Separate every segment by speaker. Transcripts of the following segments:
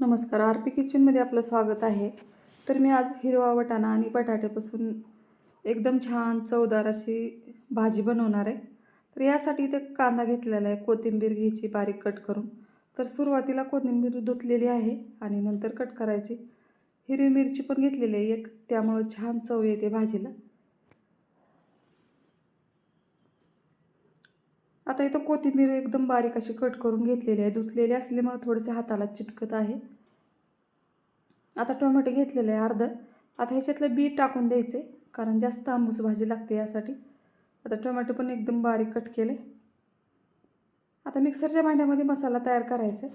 Speaker 1: नमस्कार R P किचनमध्ये आपलं स्वागत आहे. तर मी आज हिरवा वटाणा आणि बटाट्यापासून एकदम छान चवदार अशी भाजी बनवणार आहे. तर यासाठी इथे कांदा घेतलेला आहे कोथिंबीर घ्यायची बारीक कट करून. तर सुरुवातीला कोथिंबीर धुतलेली आहे आणि नंतर कट करायची. हिरवी मिरची पण घेतलेली आहे एक त्यामुळं छान चव येते भाजीला. आता इथं कोथिंबीर एकदम बारीक अशी कट करून घेतलेली आहे. धुतलेली असल्यामुळे थोडेसे हाताला चिटकत आहे. आता टोमॅटो घेतलेलं आहे अर्धं. आता ह्याच्यातलं बी टाकून द्यायचे कारण जास्त आंबूस भाजी लागते यासाठी. आता टोमॅटो पण एकदम बारीक कट केले. आता मिक्सरच्या भांड्यामध्ये मसाला तयार करायचा आहे.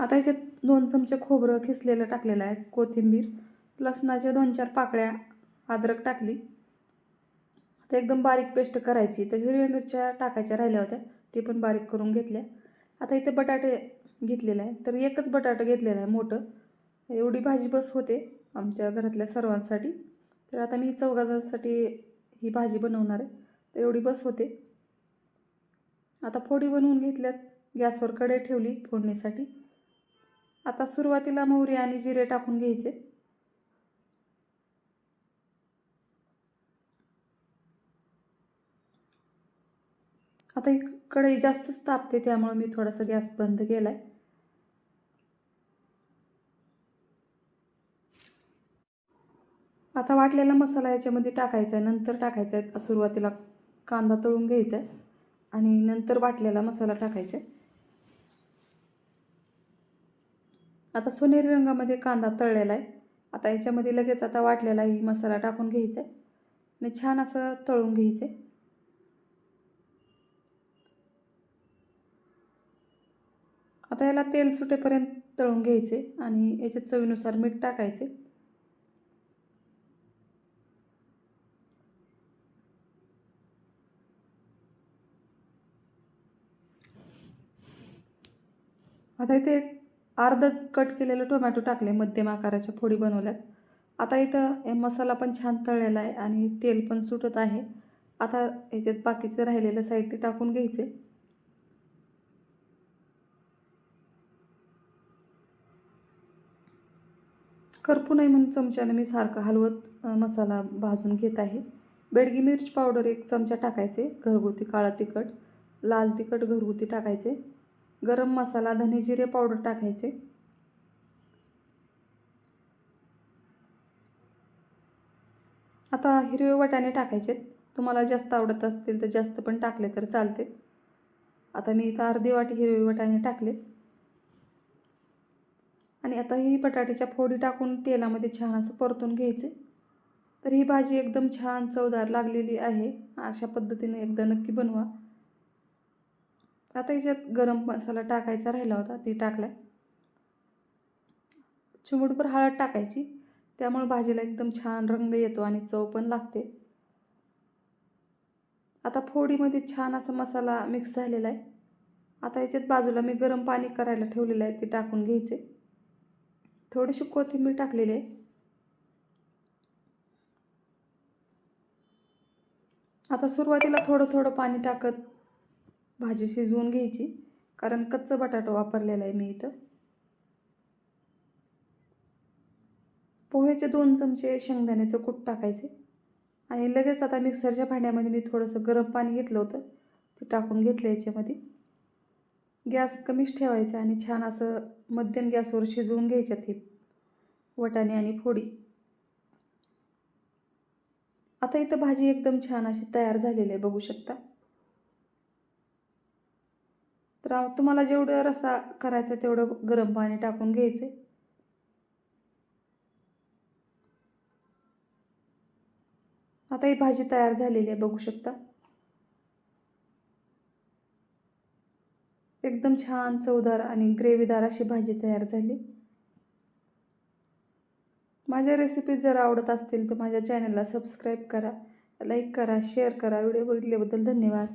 Speaker 1: आता याच्यात दोन चमचे खोबरं खिसलेलं टाकलेलं आहे कोथिंबीर लसणाच्या दोन चार पाकळ्या अद्रक टाकली. आता एकदम बारीक पेस्ट करायची. तर हिरव्या मिरच्या टाकायच्या राहिल्या होत्या ते पण बारीक करून घेतल्या. आता इथे बटाटे घेतलेले आहे तर एकच बटाटं घेतलेलं आहे मोठं. एवढी भाजी बस होते आमच्या घरातल्या सर्वांसाठी. तर आता मी चौघाजासाठी ही भाजी बनवणार आहे. तर एवढी बस होते. आता फोडी बनवून घेतल्यात. गॅसवर कडे ठेवली फोडणीसाठी. आता सुरुवातीला मोहरी आणि जिरे टाकून घ्यायचे. आता कढई जास्तच तापते त्यामुळे मी थोडासा गॅस बंद केलाय. आता वाटलेला मसाला याच्यामध्ये टाकायचा आहे नंतर टाकायचा आहे. सुरुवातीला कांदा तळून घ्यायचा आहे आणि नंतर वाटलेला मसाला टाकायचा आहे. आता सोनेरी रंगामध्ये कांदा तळलेला आहे. आता याच्यामध्ये लगेच आता वाटलेलाही मसाला टाकून घ्यायचा आहे आणि छान असं तळून घ्यायचं आहे. आता याला तेल सुटेपर्यंत तळून घ्यायचे आणि याच्या चवीनुसार मीठ टाकायचे. आता इथे अर्ध कट केलेलं टोमॅटो टाकले मध्यम आकाराच्या फोडी बनवल्यात. आता इथं हे मसाला पण छान तळलेला आहे आणि तेल पण सुटत आहे. आता याच्यात बाकीचं राहिलेलं साहित्य टाकून घ्यायचे करपू नये म्हणून चमच्यानं मी सारखं हलवत मसाला भाजून घेत आहे. बेडगी मिरच पावडर एक चमचा टाकायचे घरगुती काळा तिखट लाल तिखट घरगुती टाकायचे. गरम मसाला धने जिरे पावडर टाकायचे. आता हिरवे वाटाणे टाकायचे. तुम्हाला जास्त आवडत असतील तर जास्त पण टाकले तर चालते. आता मी इथं अर्धी वाटी हिरवे वाटाणे टाकले. आणि आता ही बटाट्याच्या फोडी टाकून तेलामध्ये छान असं परतून घ्यायचे. तर ही भाजी एकदम छान चवदार लागलेली आहे. अशा पद्धतीने एकदा नक्की बनवा. आता याच्यात गरम मसाला टाकायचा राहिला होता ती टाकलाय. चिमुटभर हळद टाकायची त्यामुळे भाजीला एकदम छान रंग येतो आणि चव पण लागते. आता फोडीमध्ये छान असा मसाला मिक्स झालेला आहे. आता याच्यात बाजूला मी गरम पाणी करायला ठेवलेलं आहे ते टाकून घ्यायचे. थोडीशी कोथिंबीर टाकलेली आहे. आता सुरुवातीला थोडं थोडं पाणी टाकत भाजी शिजवून घ्यायची. कारण कच्चा बटाटा वापरलेला आहे मी इथं. पोह्याचे दोन चमचे शेंगदाण्याचं कूट टाकायचे. आणि लगेच आता मिक्सरच्या भांड्यामध्ये मी थोडंसं गरम पाणी घेतलं होतं. ते टाकून घेतलं याच्यामध्ये. गॅस कमीच ठेवायचा आणि छान असं मध्यम गॅसवर शिजवून घ्यायच्यात हे वटाणे आणि फोडी. आता इथं भाजी एकदम छान अशी तयार झालेली आहे बघू शकता. तर तुम्हाला जेवढं रसा करायचा तेवढं गरम पाणी टाकून घ्यायचं आता ही भाजी तयार झालेली आहे बघू शकता. एकदम छान चवदार आणि ग्रेव्हीदार अशी भाजी तयार झाली. माझ्या रेसिपीज जर आवडत असतील तर माझ्या चॅनलला सबस्क्राईब करा लाईक करा शेअर करा. व्हिडिओ बघितल्याबद्दल धन्यवाद.